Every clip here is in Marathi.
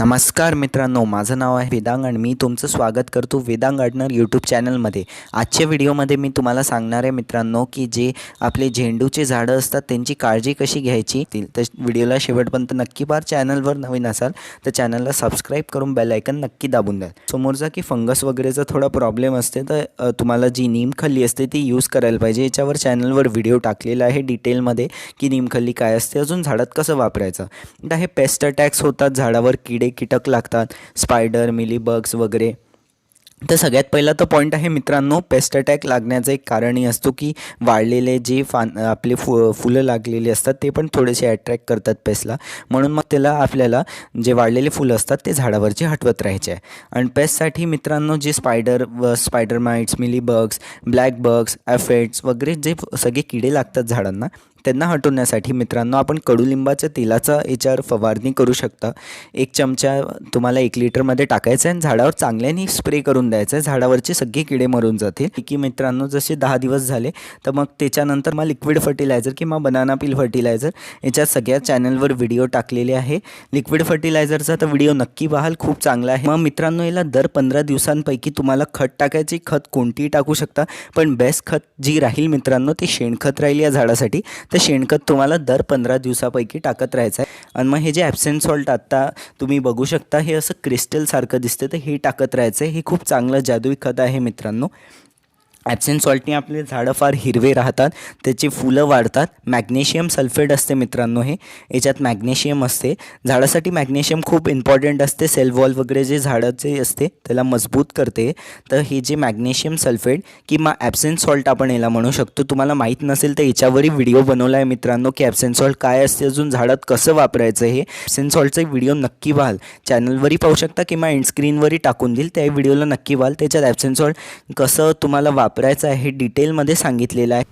नमस्कार मित्रांनो माझं नाव आहे वेदांग आणि मी तुमचं स्वागत करतो वेदांग गार्डनर यूट्यूब चॅनलमध्ये. आजच्या व्हिडिओमध्ये मी तुम्हाला सांगणार आहे मित्रांनो की जे आपले झेंडूचे झाडं असतात त्यांची काळजी कशी घ्यायची? तर व्हिडिओला शेवटपर्यंत नक्की पार चॅनलवर नवीन असाल तर चॅनलला सबस्क्राईब करून बेलायकन नक्की दाबून द्या. समोरचा की फंगस वगैरेचा थोडा प्रॉब्लेम असते तर तुम्हाला जी नीमखल्ली असते ती यूज करायला पाहिजे. याच्यावर चॅनलवर व्हिडिओ टाकलेला आहे डिटेलमध्ये की नीमखल्ली काय असते अजून झाडात कसं वापरायचं. तर हे पेस्ट अटॅक्स होतात झाडावर किडे कीटक लागतात स्पायडर मिलीबग्स वगैरे. तर सगळ्यात पहिला तर पॉईंट आहे मित्रांनो पेस्ट अटॅक लागण्याचं एक कारणही असतो की वाढलेले जे फान आपले फु फुलं लागलेली असतात ते पण थोडेसे अट्रॅक्ट करतात पेस्टला म्हणून मग त्याला आपल्याला जे वाढलेले फुलं असतात ते झाडावरचे हटवत राहायचे. आहे आणि पेस्टसाठी मित्रांनो जे स्पायडर व spider mites mealybugs black bugs aphids वगैरे जे सगळे किडे लागतात झाडांना त्यांना हटवण्यासाठी मित्रांनो आपण कडुलिंबाच्या तेलाचा याच्यावर फवारणी करू शकता. एक चमचा तुम्हाला एक लिटरमध्ये टाकायचं आहे आणि झाडावर चांगल्याने स्प्रे करून द्यायचं आहे. झाडावरचे सगळे किडे मरून जातील. की मित्रांनो जसे दहा दिवस झाले तर मग त्याच्यानंतर मग लिक्विड फर्टिलायझर किंवा बनाना पील फर्टिलायझर याच्यात सगळ्या चॅनलवर व्हिडिओ टाकलेले आहे. लिक्विड फर्टिलायझरचा तर व्हिडिओ नक्की पाहाल खूप चांगला आहे. मग मित्रांनो याला दर पंधरा दिवसांपैकी तुम्हाला खत टाकायची. खत कोणतीही टाकू शकता पण बेस्ट खत जी राहील मित्रांनो ते शेणखत राहील या झाडासाठी. तर शेणखत तुम्हाला दर पंधरा दिवसापैकी टाकत राहायचं आहे आणि मग हे जे ॲब्सेंट सॉल्ट आत्ता तुम्ही बघू शकता हे असं क्रिस्टलसारखं दिसतं तर हे टाकत राहायचं आहे हे खूप चांगलं जादुई खत आहे मित्रांनो. ॲब्सेंट सॉल्टने आपले झाडं फार हिरवे राहतात. त्याची फुलं वाढतात. मॅग्नेशियम सल्फेट असते मित्रांनो हे. याच्यात मॅग्नेशियम असते. झाडासाठी मॅग्नेशियम खूप इम्पॉर्टंट असते. सेल वॉल वगैरे जे झाडाचे असते त्याला मजबूत करते. तर हे जे मॅग्नेशियम सल्फेट किंवा ॲब्सेंट सॉल्ट आपण याला म्हणू शकतो. तुम्हाला माहीत नसेल तर याच्यावरही व्हिडिओ बनवला आहे मित्रांनो की ॲब्सेंट सॉल्ट काय असते अजून झाडात कसं वापरायचं हे. ॲब्सेंट सॉल्टचे व्हिडिओ नक्की व्हाल. चॅनलवरही पाहू शकता किंवा एंडस्क्रीनवरही टाकून देईल. त्या व्हिडिओला नक्की व्हाल. त्याच्यात ॲब्सेंट सॉल्ट कसं तुम्हाला वाप वापरायचं आहे हे डिटेलमध्ये सांगितलेलं आहे.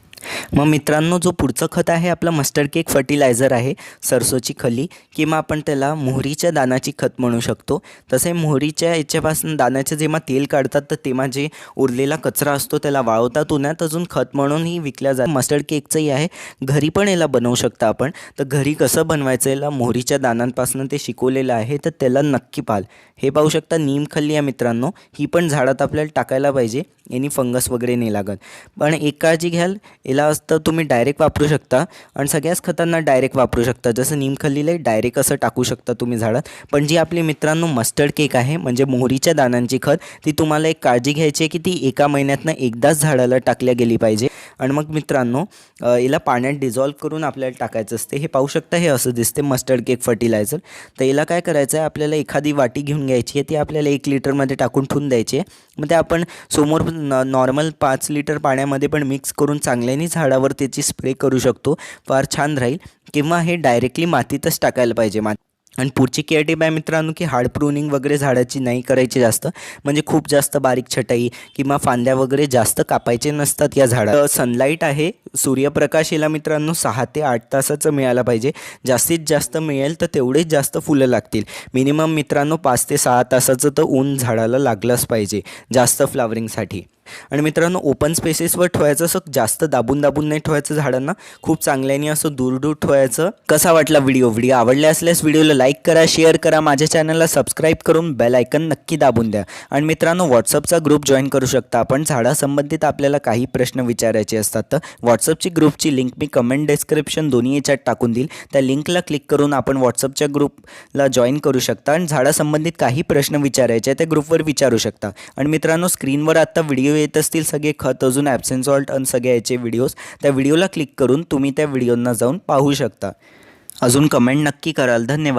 मग मित्रांनो जो पुढचं खत आहे आपलं मस्टर्ड केक फर्टिलायझर आहे सरसोची खली किंवा आपण त्याला मोहरीच्या दानाची खत म्हणू शकतो. तसे मोहरीच्या याच्यापासून दानाचे जेव्हा तेल काढतात तर तेव्हा जे उरलेला कचरा असतो त्याला वाळवतात. उन्हात अजून खत म्हणूनही विकल्या जात मस्टर्ड केकचंही आहे. घरी पण याला बनवू शकता आपण. तर घरी कसं बनवायचं याला मोहरीच्या दानांपासून ते शिकवलेलं आहे तर त्याला नक्की पाल. हे पाहू शकता नीमखल्ली आहे मित्रांनो. ही पण झाडात आपल्याला टाकायला पाहिजे यांनी फंगस वगैरे नाही लागत. पण एक काळजी घ्याल याला तर तुम्ही डायरेक्ट वापरू शकता. आणि सगळ्याच खतांना डायरेक्ट वापरू शकता. जसं नीमखल्लीला डायरेक्ट असं टाकू शकता तुम्ही झाडात. पण जी आपली मित्रांनो मस्टर्ड केक आहे म्हणजे मोहरीच्या दानांची खत ती तुम्हाला एक काळजी घ्यायची आहे की ती एका महिन्यातनं एकदाच झाडाला टाकल्या गेली पाहिजे. आणि मग मित्रांनो हिला याला पाण्यात डिझॉल्व करून आपल्याला टाकायचं असते. हे पाहू शकता हे असं दिसते मस्टर्ड केक फर्टिलायझर तर याला काय करायचं आहे आपल्याला एखादी वाटी घेऊन घ्यायची आहे ती आपल्याला एक लिटरमध्ये टाकून ठेवून द्यायची आहे. मग ते आपण समोर नॉर्मल पाच लिटर पाण्यामध्ये पण मिक्स करून चांगल्याने झाडावर त्याची स्प्रे करू शकतो. फार छान राहील. किंवा हे डायरेक्टली मातीतच टाकायला पाहिजे. माती आणि पुढची केअर टीप आहे मित्रांनो की हार्ड प्रूनिंग वगैरे झाडाची नाही करायची जास्त. म्हणजे खूप जास्त बारीक छटाई किंवा फांद्या वगैरे जास्त कापायचे नसतात या झाडा सनलाईट आहे सूर्यप्रकाश याला मित्रांनो सहा ते आठ तासाचं मिळायला पाहिजे. जास्तीत जास्त मिळेल तर तेवढेच जास्त फुलं लागतील. मिनिमम मित्रांनो पाच ते सहा तासाचं तर ऊन झाडाला लागलंच पाहिजे. जास्त फ्लावरिंगसाठी आणि मित्रांनो ओपन स्पेसेसवर ठेवायचं असं जास्त दाबून दाबून नाही ठेवायचं झाडांना. खूप चांगल्याने असं दूर दूर ठेवायचं. कसा वाटला व्हिडिओ व्हिडिओ आवडला असल्यास व्हिडिओला लाईक करा शेअर करा माझ्या चॅनलला सबस्क्राईब करून बेल आयकन नक्की दाबून द्या. आणि मित्रांनो व्हॉट्सअपचा ग्रुप जॉईन करू शकता. आपण झाडासंबंधित आपल्याला काही प्रश्न विचारायचे असतात तर व्हॉट्सअपची ग्रुपची लिंक मी कमेंट डिस्क्रिप्शन दोन्ही याच्यात टाकून देईल. त्या लिंकला क्लिक करून आपण व्हॉट्सअपच्या ग्रुपला जॉईन करू शकता. आणि झाडासंबंधित काही प्रश्न विचारायचे त्या ग्रुपवर विचारू शकता. आणि मित्रांनो स्क्रीनवर आत्ता व्हिडिओ येत असतील सगळे खत अजून ॲबसेन्स ऑल्ट आणि सगळे याचे व्हिडिओज त्या व्हिडिओला क्लिक करून तुम्ही त्या व्हिडिओंना जाऊन पाहू शकता. अजून कमेंट नक्की कराल. धन्यवाद.